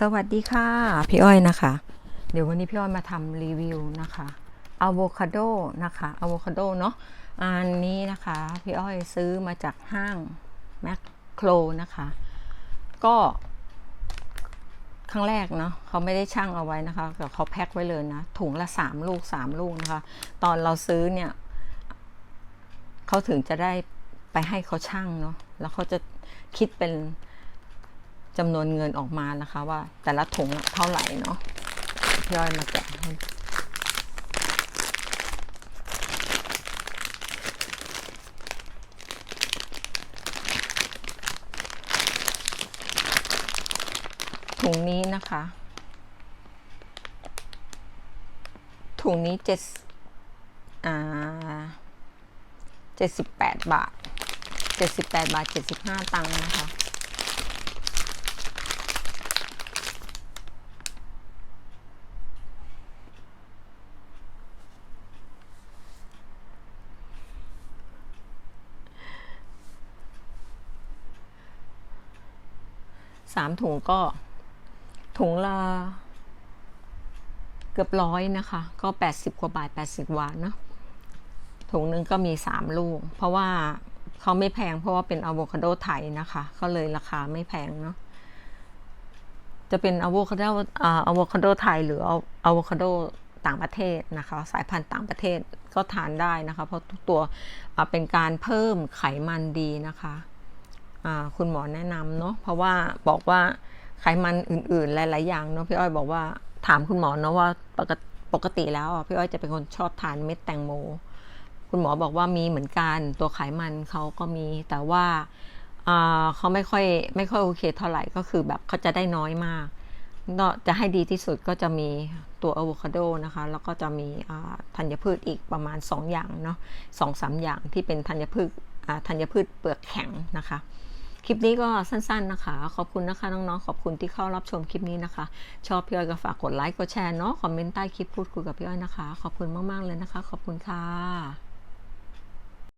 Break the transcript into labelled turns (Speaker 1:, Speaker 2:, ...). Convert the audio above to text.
Speaker 1: สวัสดีค่ะ พี่อ้อยนะคะ เดี๋ยววันนี้พี่อ้อยมาทำรีวิวนะคะอะโวคาโดนะคะอะโวคาโดเนาะอันนี้นะคะ พี่อ้อยซื้อมาจากห้างแมคโครนะคะ ก็ ครั้งแรกเนาะเขาไม่ได้ช่างเอาไว้นะคะแต่เขาแพ็คไว้เลยนะ ถุงละสามลูกสามลูกนะคะ ตอนเราซื้อเนี่ยเขาถึงจะได้ไปให้เขาช่างเนาะแล้วเขาจะคิดเป็น จำนวนเงินออกมานะคะว่า แต่ละถุงเท่าไหร่เนาะพี่อ้อยมาแกะให้ถุงนี้นะคะ ถุงนี้เจ็ดอ่าเจ็ดสิบแปดบาทเจ็ดสิบแปดบาทเจ็ดสิบห้าตังค์นะคะ สามถุงก็ถุงละเกือบร้อยนะคะ ก็80กว่าบาท80บวาทเนาะถุงหนึ่งก็มี3ลูก เพราะว่าเขาไม่แพงเพราะว่าเป็นอะโวคาโดไทยนะคะก็เลยราคาไม่แพงเนาะจะเป็นอะโวคาโดอะโวคาโดไทยหรืออะโวคาโดต่างประเทศนะคะ สายพันธุ์ต่างประเทศก็ทานได้นะคะ เพราะทุกตัวเป็นการเพิ่มไขมันดีนะคะ คุณหมอแนะนำเนาะเพราะว่าบอกว่าไขมันอื่นๆ หลาย ๆ อย่างเนาะพี่อ้อยบอกว่าถามคุณหมอเนาะว่าปกติปกติแล้วพี่อ้อยจะเป็นคนชอบทานเม็ดแตงโม คุณหมอบอกว่ามีเหมือนกันตัวไขมันเขาก็มีแต่ว่าเขาไม่ค่อยไม่ค่อยโอเคเท่าไหร่ก็คือแบบเขาจะได้น้อยมากจะให้ดีที่สุดก็จะมีตัวอะโวคาโดนะคะ แล้วก็จะมีธัญพืชอีกประมาณ 2 อย่างเนาะสองสาอย่างที่เป็นธัญพืชธัญพืชเปลือกแข็งนะคะ คลิปนี้ก็สั้นๆนะคะ ขอบคุณนะคะน้องๆ ขอบคุณที่เข้ารับชมคลิปนี้นะคะ ชอบพี่อ้อยก็ฝากกดไลค์กดแชร์เนาะคอมเมนต์ใต้คลิปพูดคุยกับพี่อ้อยนะคะ ขอบคุณมากๆเลยนะคะ ขอบคุณค่ะ